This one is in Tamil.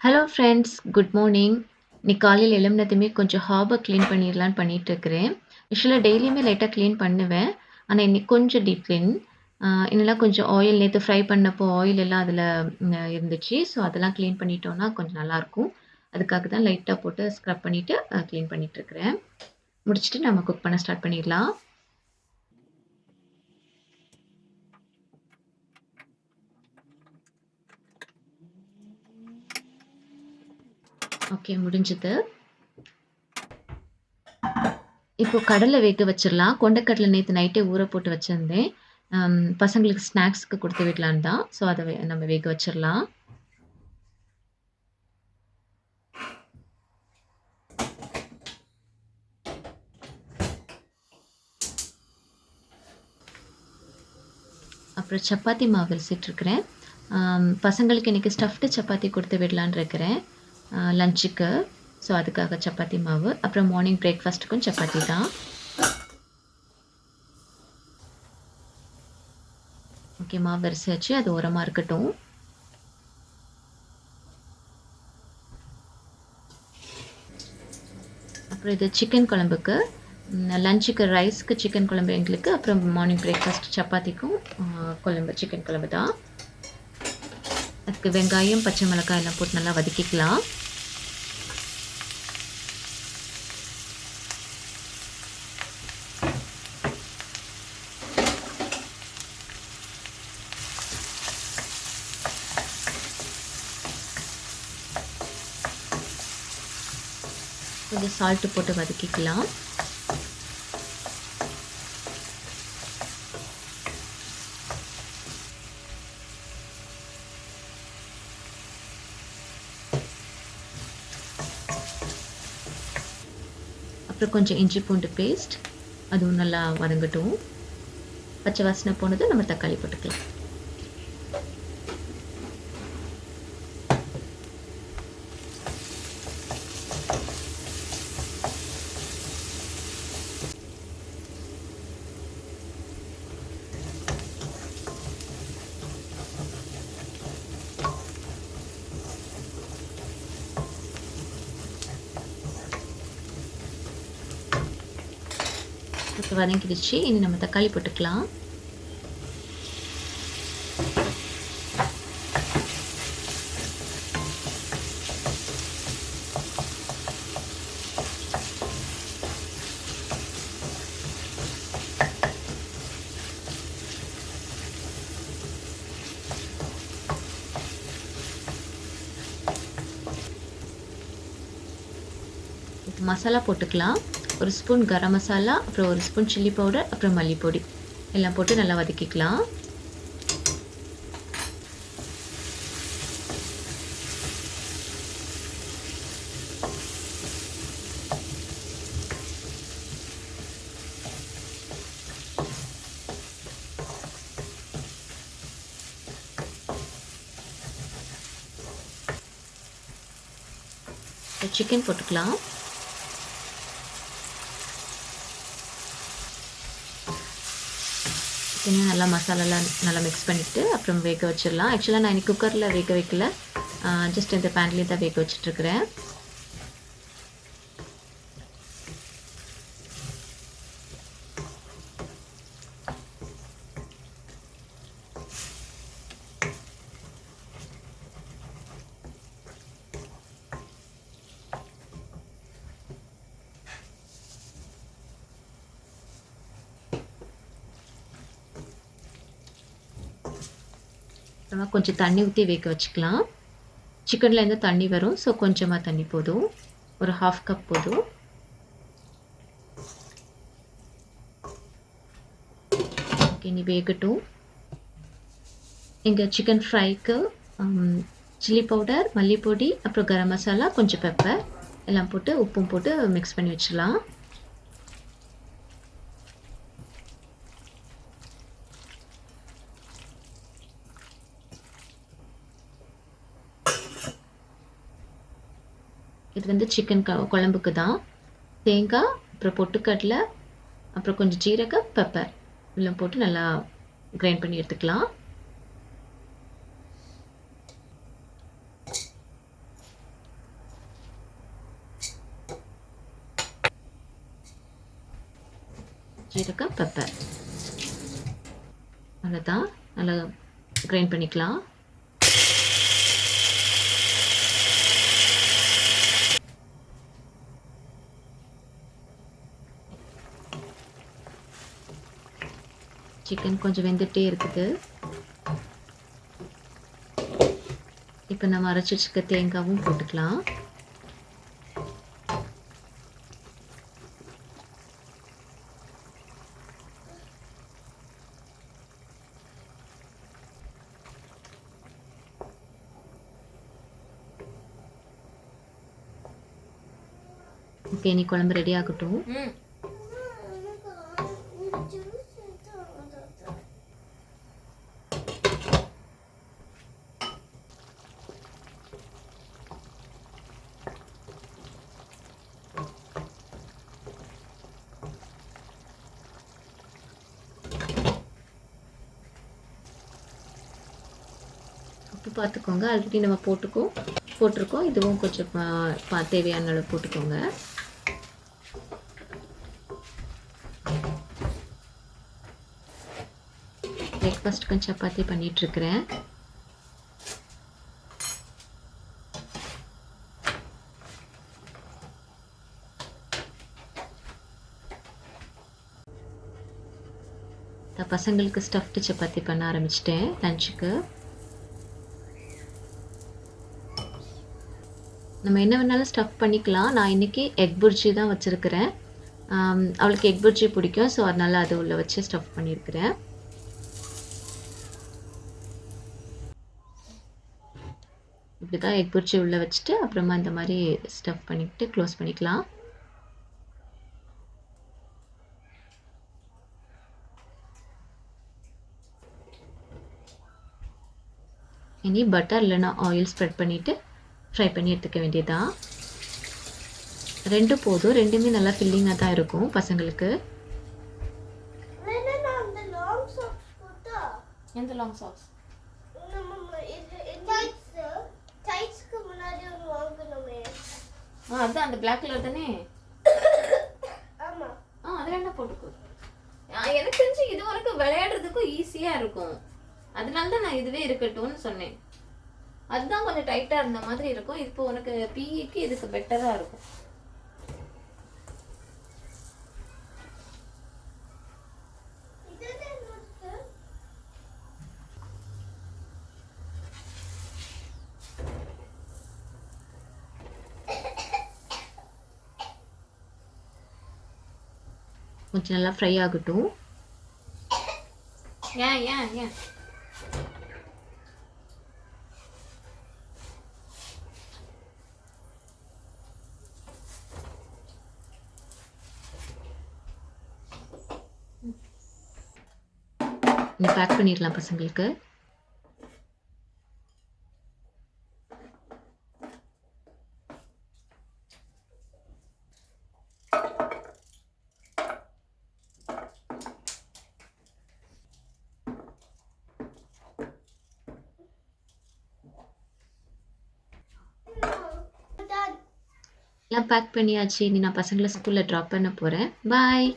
ஹலோ ஃப்ரெண்ட்ஸ் குட் மார்னிங் இன்னைக்கு காலையில் எழுந்ததுமே கொஞ்சம் ஹார்பர் க்ளீன் பண்ணிடலான்னு பண்ணிட்டு இருக்கிறேன் யூஸ்வலாக டெய்லியுமே லைட்டாக க்ளீன் பண்ணுவேன். ஆனால் இன்னைக்கு கொஞ்சம் டீப் க்ளீன் இன்னெல்லாம் கொஞ்சம் ஆயில் நேற்று ஃப்ரை பண்ணப்போ ஆயில் எல்லாம் அதில் இருந்துச்சு. ஸோ அதெல்லாம் க்ளீன் பண்ணிட்டோன்னா கொஞ்சம் நல்லாயிருக்கும். அதுக்காக தான் லைட்டாக போட்டு ஸ்க்ரப் பண்ணிவிட்டு க்ளீன் பண்ணிகிட்ருக்கிறேன் முடிச்சுட்டு நம்ம குக் பண்ண ஸ்டார்ட் பண்ணிடலாம். ஓகே முடிஞ்சது. இப்போ கடலை வேக வச்சிடலாம் கொண்டக்கடலை நேற்று நைட்டே ஊற போட்டு வச்சுருந்தேன். பசங்களுக்கு ஸ்நாக்ஸ்க்கு கொடுத்து விடலான்னு தான். ஸோ அதை நம்ம வேக வச்சிடலாம் அப்புறம் சப்பாத்தி மாவு அரைச்சிட்ருக்கிறேன் பசங்களுக்கு இன்றைக்கி ஸ்டஃப்டு சப்பாத்தி கொடுத்து விடலான்னு இருக்கிறேன். லஞ்சுக்கு ஸோ அதுக்காக சப்பாத்தி மாவு. அப்புறம் மார்னிங் பிரேக்ஃபாஸ்ட்டுக்கும் சப்பாத்தி தான். ஓகே மாவு வரிசாச்சு அது உரமாக இருக்கட்டும். அப்புறம் இது சிக்கன் குழம்புக்கு. லஞ்சுக்கு ரைஸ்க்கு சிக்கன் குழம்பு எங்களுக்கு. அப்புறம் மார்னிங் பிரேக்ஃபாஸ்ட் சப்பாத்திக்கும் குழம்பு சிக்கன் குழம்பு தான். அதுக்கு வெங்காயம் பச்சை மிளகாய் எல்லாம் போட்டு நல்லா வதக்கிக்கலாம். கொஞ்சம் சால்ட்டு போட்டு வதக்கிக்கலாம். அப்புறம் கொஞ்சம் இஞ்சி பூண்டு பேஸ்ட் அதுவும் நல்லா வதங்கட்டும். பச்சை வாசனை போனது நம்ம தக்காளி போட்டுக்கலாம். வதங்கிடுச்சு இனி நம்ம தக்காளி போட்டுக்கலாம். மசாலா போட்டுக்கலாம். ஒரு ஸ்பூன் கரம் மசாலா அப்புறம் ஒரு ஸ்பூன் சில்லி பவுடர் அப்புறம் மல்லிப்பொடி. எல்லாம் போட்டு நல்லா வதக்கிக்கலாம். சிக்கன் போட்டுக்கலாம். சிக்கனை நல்லா மசாலாலாம் நல்லா மிக்ஸ் பண்ணிவிட்டு அப்புறம் வேக வச்சிடலாம். ஆக்சுவலாக நான் இன்னைக்கு குக்கரில் வேக வைக்கல. ஜஸ்ட் இந்த பேன்லேயே தான் வேக வச்சிட்ருக்கிறேன் அப்புறமா கொஞ்சம் தண்ணி ஊற்றி வேக வச்சுக்கலாம். சிக்கன்லேருந்து தண்ணி வரும். ஸோ கொஞ்சமாக தண்ணி போதும். ஒரு ஹாஃப் கப் போதும். ஓகே நீ வேகட்டும். இங்கே சிக்கன் ஃப்ரைக்கு சில்லி பவுடர் மல்லிப்பொடி அப்புறம் கரம் மசாலா கொஞ்சம் பெப்பர் எல்லாம் போட்டு உப்பும் போட்டு மிக்ஸ் பண்ணி வச்சிடலாம். இது வந்து சிக்கன் குழம்புக்கு தான். தேங்காய் அப்புறம் பொட்டுக்கடலை அப்புறம் கொஞ்சம் ஜீரகம் பெப்பர் இதெல்லாம் போட்டு நல்லா கிரைண்ட் பண்ணி எடுத்துக்கலாம். ஜீரகம் பெப்பர் அவ்வளோதான் நல்லா கிரைண்ட் பண்ணிக்கலாம். சிக்கன் கொஞ்சம் வெந்துட்டே இருக்குது. இப்போ நம்ம அரைச்சி வச்சுக்க தேங்காவும் போட்டுக்கலாம். ஓகே நீ குழம்பு ரெடி ஆகட்டும். பார்த்துக்கோங்க. ஆல்ரெடி நம்ம போட்டுக்கோம் போட்டிருக்கோம். இதுவும் கொஞ்சம் பா- தேவையான அளவு போட்டுக்கோங்க. பிரேக்ஃபாஸ்ட்டுக்கு சப்பாத்தி பண்ணிகிட்ருக்கிறேன் பசங்களுக்கு ஸ்டஃப்டு சப்பாத்தி பண்ண ஆரம்பிச்சிட்டேன் லஞ்சுக்கு நம்ம என்ன வேணாலும் ஸ்டஃப் பண்ணிக்கலாம். நான் இன்றைக்கி எக் புர்ஜி தான் வச்சுருக்கிறேன். அவளுக்கு எக் புர்ஜி பிடிக்கும். ஸோ அதனால் அது உள்ள வச்சு ஸ்டஃப் பண்ணியிருக்கிறேன். இப்படி தான் எக் புர்ஜி உள்ளே வச்சுட்டு அப்புறமா இந்த மாதிரி ஸ்டஃப் பண்ணிக்கிட்டு க்ளோஸ் பண்ணிக்கலாம். இனி பட்டர் இல்லைன்னா ஆயில் ஸ்ப்ரெட் பண்ணிவிட்டு ஃப்ரை பண்ணி எடுத்துக்க வேண்டியதான் ரெண்டு போதும். ரெண்டுமே நல்லா ஃபில்லிங்காக தான் இருக்கும் பசங்களுக்கு. எந்த லாங் சாக்ஸ் ஆ அதான் அந்த பிளாக் கலர் தானே? ஆமா. ஆ அது வேணா போட்டுக்கோ. எனக்கு தெரிஞ்சு இது வரைக்கும் விளையாடுறதுக்கும் ஈஸியா இருக்கும். அதனால தான் நான் இதுவே இருக்கட்டும்னு சொன்னேன். அதுதான் கொஞ்சம் டைட்டா இருந்த மாதிரி இருக்கும். இப்போ உனக்கு பிஇக்கு இதுக்கு பெட்டரா இருக்கும். கொஞ்சம் நல்லா ஃப்ரை ஆகட்டும். ஏன் ஏன் ஏன்? பேக் பண்ணிடலாம் பசங்களுக்கு. எல்லாம் பேக் பண்ணியாச்சு. இனி நான் பசங்களை ஸ்கூலில் ட்ராப் பண்ண போகிறேன் பாய்